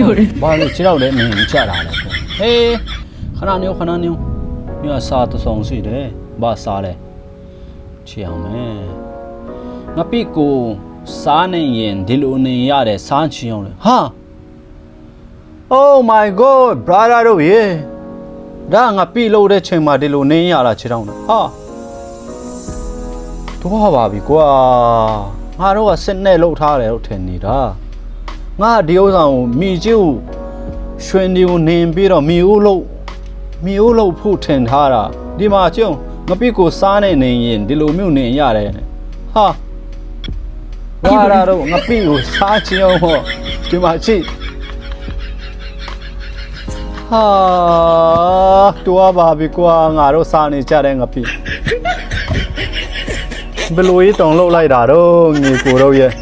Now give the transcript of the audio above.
有人，ဘာလို့ခြေတော့လဲမင်းချတာလဲဟေးခဏနေခဏနေညစားတဆောင်စီတယ်ဘာစားလဲချေအောင်မယ်ငါပိကိုစားနေရင်ဒီလိုနေရတယ်စားချင်အောင်လေဟာ Oh my god brother တို့ရေဒါငါပြီလို့တဲ့ချိန်မှာဒီလိုနေရတာခြေတော့လေဟာတော့ပါပြီကွာငါတို့ကစစ်နဲ့လှုပ်ထားတယ်လို့ထင်နေတာ ငါဒီဥစ္စာကိုမိကျူရွှင်ဒီကိုနင်ပြီးတော့မိဦးလို့မိဦးလို့ဖို့ထင်ထားတာဒီမှာကျုံငါပြီကိုစားနေနေရင်ဒီလိုမျိုးနေရတယ်နဲ့ဟာဘာလာတော့ငါပြီကိုစားချင်အောင်ဟောဒီမှာချိဟာတွားပါပြီကွာငါတို့စားနေကြတဲ့ငါပြီဘယ်လိုရေးတောင်လောက်လိုက်တာတော့ငေကိုတော့ရဲ့